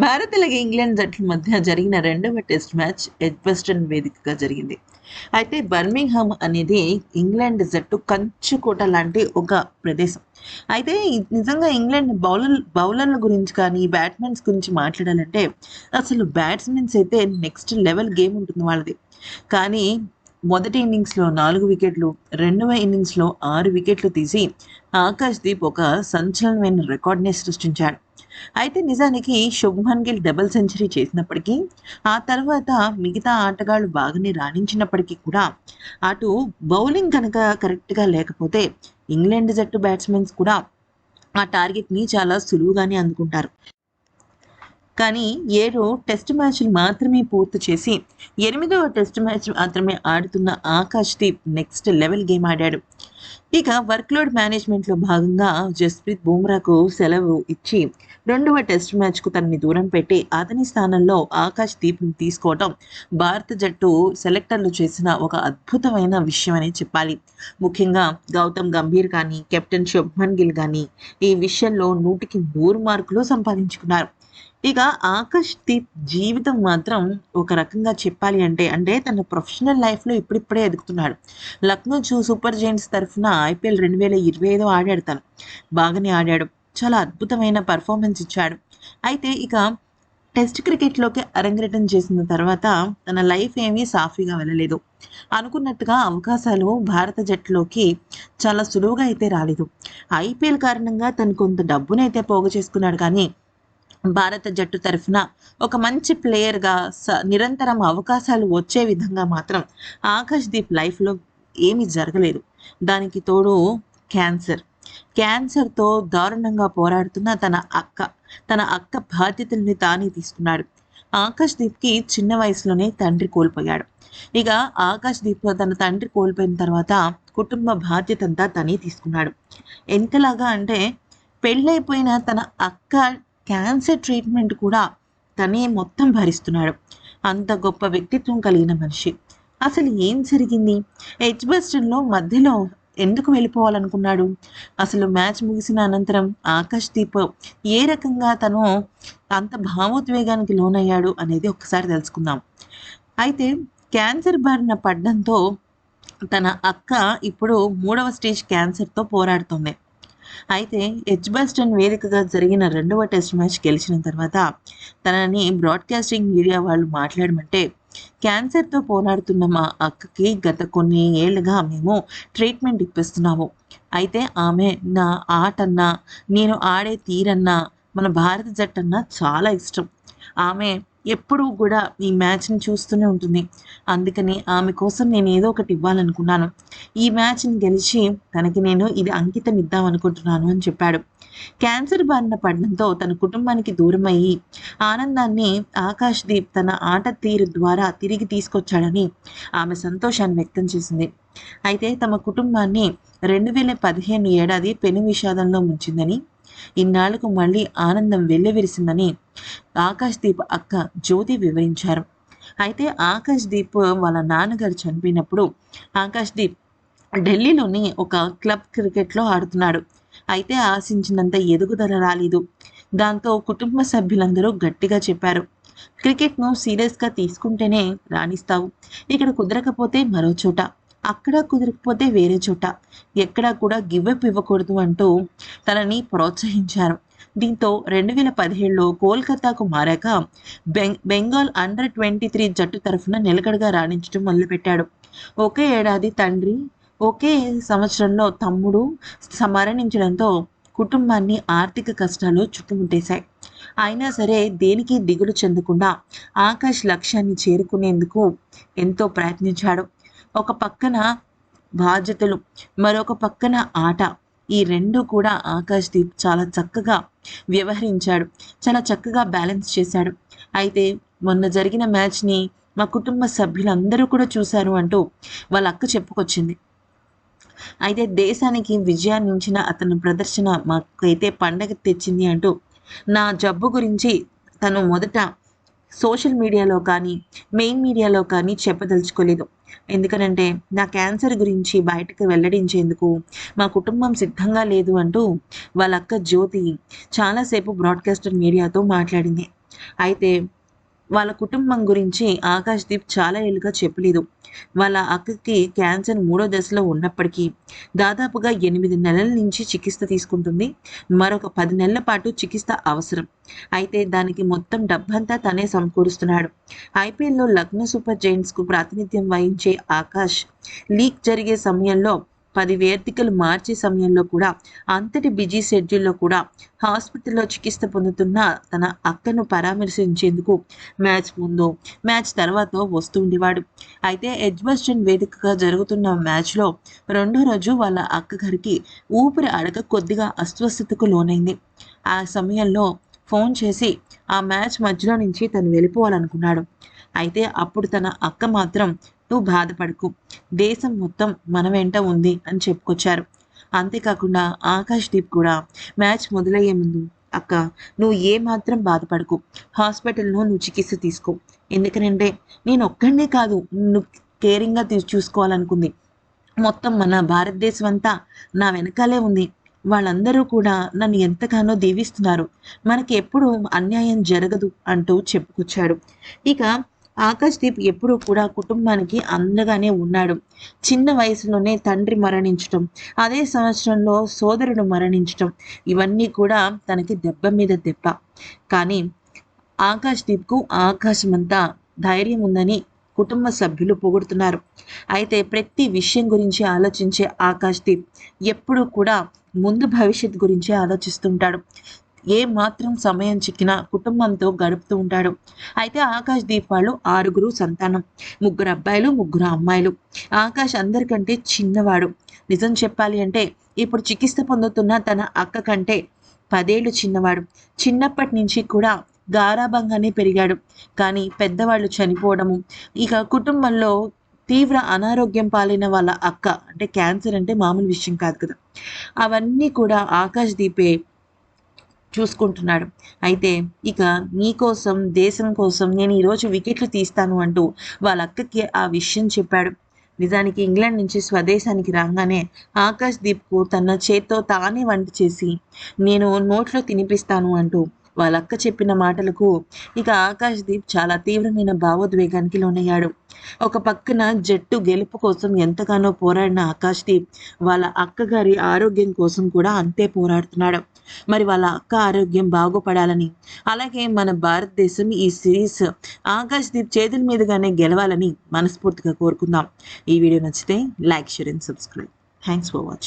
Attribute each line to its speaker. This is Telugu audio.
Speaker 1: భారత్ అలాగే ఇంగ్లాండ్ జట్ల మధ్య జరిగిన రెండవ టెస్ట్ మ్యాచ్ ఎడ్వెస్టన్ వేదికగా జరిగింది. అయితే బర్మింగ్హామ్ అనేది ఇంగ్లాండ్ జట్టు కంచుకోట లాంటి ఒక ప్రదేశం. అయితే నిజంగా ఇంగ్లాండ్ బౌలర్ బౌలర్ల గురించి కానీ బ్యాట్స్మెన్స్ గురించి మాట్లాడాలంటే అసలు బ్యాట్స్మెన్స్ అయితే నెక్స్ట్ లెవెల్ గేమ్ ఉంటుంది వాళ్ళది. కానీ మొదటి ఇన్నింగ్స్లో నాలుగు వికెట్లు రెండవ ఇన్నింగ్స్లో ఆరు వికెట్లు తీసి ఆకాష్ దీప్ ఒక సంచలనమైన రికార్డ్ని సృష్టించాడు. అయితే నిజానికి శుభ్మన్ గిల్ డబుల్ సెంచరీ చేసినప్పటికీ ఆ తర్వాత మిగతా ఆటగాళ్ళు బాగానే రాణించినప్పటికీ కూడా అటు బౌలింగ్ కనుక కరెక్ట్గా లేకపోతే ఇంగ్లాండ్ జట్టు బ్యాట్స్మెన్స్ కూడా ఆ టార్గెట్ని చాలా సులువుగానే అందుకుంటారు. కానీ ఏడు టెస్ట్ మ్యాచ్లు మాత్రమే పూర్తి చేసి ఎనిమిదవ టెస్ట్ మ్యాచ్ మాత్రమే ఆడుతున్న Akash Deep next level game ఆడాడు. ఇక వర్క్లోడ్ మేనేజ్మెంట్లో భాగంగా జస్ప్రీత్ బుమ్రాకు సెలవు ఇచ్చి రెండవ టెస్ట్ మ్యాచ్కు తనని దూరం పెట్టి అతని స్థానంలో ఆకాష్ దీప్ని తీసుకోవడం భారత జట్టు సెలెక్టర్లు చేసిన ఒక అద్భుతమైన విషయం చెప్పాలి. ముఖ్యంగా గౌతమ్ గంభీర్ కానీ కెప్టెన్ శుభ్మన్ గిల్ కానీ ఈ విషయంలో నూటికి నూరు మార్కులు సంపాదించుకున్నారు. ఇక ఆకాష్ దీప్ జీవితం మాత్రం ఒక రకంగా చెప్పాలి అంటే అంటే తన ప్రొఫెషనల్ లైఫ్లో ఇప్పుడిప్పుడే ఎదుగుతున్నాడు. లక్నో చూ సూపర్ జైంట్స్ తరఫున ఐపీఎల్ రెండు వేల ఇరవై ఐదు ఆడాడు తను. బాగానే ఆడాడు. చాలా అద్భుతమైన పర్ఫార్మెన్స్ ఇచ్చాడు. అయితే ఇక టెస్ట్ క్రికెట్లోకి అరంగేటం చేసిన తర్వాత తన లైఫ్ ఏమీ సాఫీగా వెళ్ళలేదు. అనుకున్నట్టుగా అవకాశాలు భారత జట్టులోకి చాలా సులువుగా అయితే రాలేదు. ఐపీఎల్ కారణంగా తను కొంత డబ్బునైతే పోగు చేసుకున్నాడు కానీ భారత జట్టు తరఫున ఒక మంచి ప్లేయర్గా స నిరంతరం అవకాశాలు వచ్చే విధంగా మాత్రం ఆకాష్ దీప్ లైఫ్లో ఏమీ జరగలేదు. దానికి తోడు క్యాన్సర్. క్యాన్సర్తో దారుణంగా పోరాడుతున్న తన అక్క తన అక్క బాధ్యతల్ని తానే తీసుకున్నాడు. ఆకాష్ దీప్కి చిన్న వయసులోనే తండ్రి కోల్పోయాడు. ఇక ఆకాష్ దీప్ తన తండ్రి కోల్పోయిన తర్వాత కుటుంబ బాధ్యత అంతా తనే తీసుకున్నాడు. ఎంతలాగా అంటే పెళ్ళైపోయిన తన అక్క క్యాన్సర్ ట్రీట్మెంట్ కూడా తనే మొత్తం భరిస్తున్నాడు. అంత గొప్ప వ్యక్తిత్వం కలిగిన మనిషి. అసలు ఏం జరిగింది? ఎడ్జ్బస్టన్లో మధ్యలో ఎందుకు వెళ్ళిపోవాలనుకున్నాడు? అసలు మ్యాచ్ ముగిసిన అనంతరం ఆకాష్ దీప్ ఏ రకంగా తను అంత భావోద్వేగానికి లోనయ్యాడు అనేది ఒకసారి తెలుసుకుందాం. అయితే క్యాన్సర్ బారిన పడ్డంతో తన అక్క ఇప్పుడు మూడవ స్టేజ్ క్యాన్సర్తో పోరాడుతుంది. అయితే హెచ్బస్టన్ వేదికగా జరిగిన రెండవ టెస్ట్ మ్యాచ్ గెలిచిన తర్వాత తనని బ్రాడ్కాస్టింగ్ మీడియా వాళ్ళు మాట్లాడమంటే క్యాన్సర్తో పోరాడుతున్న మా అక్కకి గత కొన్ని ఏళ్ళుగా మేము ట్రీట్మెంట్ ఇప్పిస్తున్నాము. అయితే ఆమె నా ఆటన్నా నేను ఆడే తీరన్నా మన భారత జట్టన్నా చాలా ఇష్టం. ఆమె ఎప్పుడూ కూడా ఈ మ్యాచ్ని చూస్తూనే ఉంటుంది. అందుకని ఆమె కోసం నేను ఏదో ఒకటి ఇవ్వాలనుకున్నాను. ఈ మ్యాచ్ని గెలిచి తనకి నేను ఇది అంకితం ఇద్దామనుకుంటున్నాను అని చెప్పాడు. క్యాన్సర్ బారిన పడడంతో తన కుటుంబానికి దూరమయ్యి ఆనందాన్ని ఆకాష్ దీప్ తన ఆట తీరు ద్వారా తిరిగి తీసుకొచ్చాడని ఆమె సంతోషాన్ని వ్యక్తం చేసింది. అయితే తమ కుటుంబాన్ని రెండు వేల పదిహేను ఏడాది పెను విషాదంలో ముంచిందని ఇన్నాళ్ళకు మళ్ళీ ఆనందం వెల్లివిరిసిందని ఆకాష్ దీప్ అక్క జ్యోతి వివరించారు. అయితే ఆకాష్ దీప్ వాళ్ళ నాన్నగారు చనిపోయినప్పుడు ఆకాష్ దీప్ ఢిల్లీలోని ఒక క్లబ్ క్రికెట్లో ఆడుతున్నాడు. అయితే ఆశించినంత ఎదుగుదల రాలేదు. దాంతో కుటుంబ సభ్యులందరూ గట్టిగా చెప్పారు. క్రికెట్ను సీరియస్గా తీసుకుంటేనే రాణిస్తావు. ఇక్కడ కుదరకపోతే మరో చోట. అక్కడ కుదరకపోతే వేరే చోట. ఎక్కడా కూడా గివ్వప్ ఇవ్వకూడదు అంటూ తనని ప్రోత్సహించారు. దీంతో రెండు వేల పదిహేడులో కోల్కతాకు మారాక బెంగ్ బెంగాల్ అండర్ ట్వంటీ త్రీ జట్టు తరఫున నిలకడగా రాణించడం మొదలుపెట్టాడు. ఒకే ఏడాది తండ్రి ఒకే సంవత్సరంలో తమ్ముడు మరణించడంతో కుటుంబాన్ని ఆర్థిక కష్టాలు చుట్టుముట్టేశాయి. అయినా సరే దేనికి దిగులు చెందకుండా ఆకాష్ లక్ష్యాన్ని చేరుకునేందుకు ఎంతో ప్రయత్నించాడు. ఒక పక్కన బాధ్యతలు మరొక పక్కన ఆట. ఈ రెండు కూడా ఆకాష్ దీప్ చాలా చక్కగా వ్యవహరించాడు. చాలా చక్కగా బ్యాలెన్స్ చేశాడు. అయితే మొన్న జరిగిన మ్యాచ్ని మా కుటుంబ సభ్యులందరూ కూడా చూశారు అంటూ వాళ్ళ అక్క చెప్పుకొచ్చింది. అయితే దేశానికి విజయాన్ని ఉంచిన అతని ప్రదర్శన మాకైతే పండగ తెచ్చింది అంటూ నా జబ్బు గురించి తను మొదట సోషల్ మీడియాలో కానీ మెయిన్ మీడియాలో కానీ చెప్పదలుచుకోలేదు. ఎందుకనంటే నా క్యాన్సర్ గురించి బయటకు వెల్లడించేందుకు మా కుటుంబం సిద్ధంగా లేదు అంటూ వాళ్ళ అక్క జ్యోతి చాలాసేపు బ్రాడ్కాస్టర్ మీడియాతో మాట్లాడింది. అయితే వాళ్ళ కుటుంబం గురించి ఆకాశ్దీప్ చాలా ఏళ్ళుగా చెప్పలేదు. వాళ్ళ అక్కకి క్యాన్సర్ మూడో దశలో ఉన్నప్పటికీ దాదాపుగా ఎనిమిది నెలల నుంచి చికిత్స తీసుకుంటుంది. మరొక పది నెలల పాటు చికిత్స అవసరం. అయితే దానికి మొత్తం డబ్బంతా తనే సమకూరుస్తున్నాడు. ఐపీఎల్లో లక్నో సూపర్ జైంట్స్కు ప్రాతినిధ్యం వహించే ఆకాష్ లీక్ జరిగే సమయంలో పది వేదికలు మార్చే సమయంలో కూడా అంతటి బిజీ షెడ్యూల్లో కూడా హాస్పిటల్లో చికిత్స పొందుతున్న తన అక్కను పరామర్శించేందుకు మ్యాచ్ ముందు మ్యాచ్ తర్వాత వస్తూ ఉండేవాడు. అయితే ఎడ్బస్టన్ వేదికగా జరుగుతున్న మ్యాచ్లో రెండో రోజు వాళ్ళ అక్క గారికి ఊపిరి అడగ కొద్దిగా అస్వస్థతకు లోనైంది. ఆ సమయంలో ఫోన్ చేసి ఆ మ్యాచ్ మధ్యలో నుంచి తను వెళ్ళిపోవాలనుకున్నాడు. అయితే అప్పుడు తన అక్క మాత్రం నువ్వు బాధపడకు. దేశం మొత్తం మన వెంట ఉంది అని చెప్పుకొచ్చారు. అంతేకాకుండా ఆకాష్ దీప్ కూడా మ్యాచ్ మొదలయ్యే ముందు అక్క నువ్వు ఏ మాత్రం బాధపడకు. హాస్పిటల్లో నువ్వు చికిత్స తీసుకో. ఎందుకనంటే నేను ఒక్కడనే కాదు నువ్వు కేరింగ్గా చూసుకోవాలనుకుంది. మొత్తం మన భారతదేశం అంతా నా వెనకాలే ఉంది. వాళ్ళందరూ కూడా నన్ను ఎంతగానో దీవిస్తున్నారు. మనకి ఎప్పుడు అన్యాయం జరగదు అంటూ చెప్పుకొచ్చాడు. ఇక ఆకాశ్దీప్ ఎప్పుడూ కూడా కుటుంబానికి అందగానే ఉన్నాడు. చిన్న వయసులోనే తండ్రి మరణించటం అదే సంవత్సరంలో సోదరుడు మరణించటం ఇవన్నీ కూడా తనకి దెబ్బ మీద దెబ్బ. కానీ ఆకాశ్దీప్కు ఆకాశమంతా ధైర్యం ఉందని కుటుంబ సభ్యులు పొగుడుతున్నారు. అయితే ప్రతి విషయం గురించి ఆలోచించే ఆకాష్ దీప్ ఎప్పుడూ కూడా ముందు భవిష్యత్ గురించి ఆలోచిస్తుంటాడు. ఏ మాత్రం సమయం చిక్కినా కుటుంబంతో గడుపుతూ ఉంటాడు. అయితే ఆకాష్ దీప్ వాళ్ళు ఆరుగురు సంతానం ముగ్గురు అబ్బాయిలు ముగ్గురు అమ్మాయిలు. ఆకాష్ అందరికంటే చిన్నవాడు. నిజం చెప్పాలి అంటే ఇప్పుడు చికిత్స పొందుతున్న తన అక్క కంటే పదేళ్ళు చిన్నవాడు. చిన్నప్పటి నుంచి కూడా గారాభంగానే పెరిగాడు. కానీ పెద్దవాళ్ళు చనిపోవడము ఇక కుటుంబంలో తీవ్ర అనారోగ్యం పాలైన వాళ్ళ అక్క అంటే క్యాన్సర్ అంటే మామూలు విషయం కాదు కదా. అవన్నీ కూడా ఆకాష్ దీపే చూసుకుంటున్నాడు. అయితే ఇక నీకోసం దేశం కోసం నేను ఈరోజు వికెట్లు తీస్తాను అంటూ వాళ్ళ అక్కకి ఆ విషయం చెప్పాడు. నిజానికి ఇంగ్లాండ్ నుంచి స్వదేశానికి రాగానే ఆకాష్ దీప్కు తన చేత్తో తానే వంట చేసి నేను నోట్లో తినిపిస్తాను అంటూ వాళ్ళ అక్క చెప్పిన మాటలకు ఇక ఆకాశ్దీప్ చాలా తీవ్రమైన భావోద్వేగానికి లోనయ్యాడు. ఒక పక్కన జట్టు గెలుపు కోసం ఎంతగానో పోరాడిన ఆకాష్ దీప్ వాళ్ళ అక్కగారి ఆరోగ్యం కోసం కూడా అంతే పోరాడుతున్నాడు. మరి వాళ్ళ అక్క ఆరోగ్యం బాగుపడాలని అలాగే మన భారతదేశం ఈ సిరీస్ ఆకాశ్దీప్ చేతుల మీదుగానే గెలవాలని మనస్ఫూర్తిగా కోరుకుందాం. ఈ వీడియో నచ్చితే like share and subscribe. Thanks for watching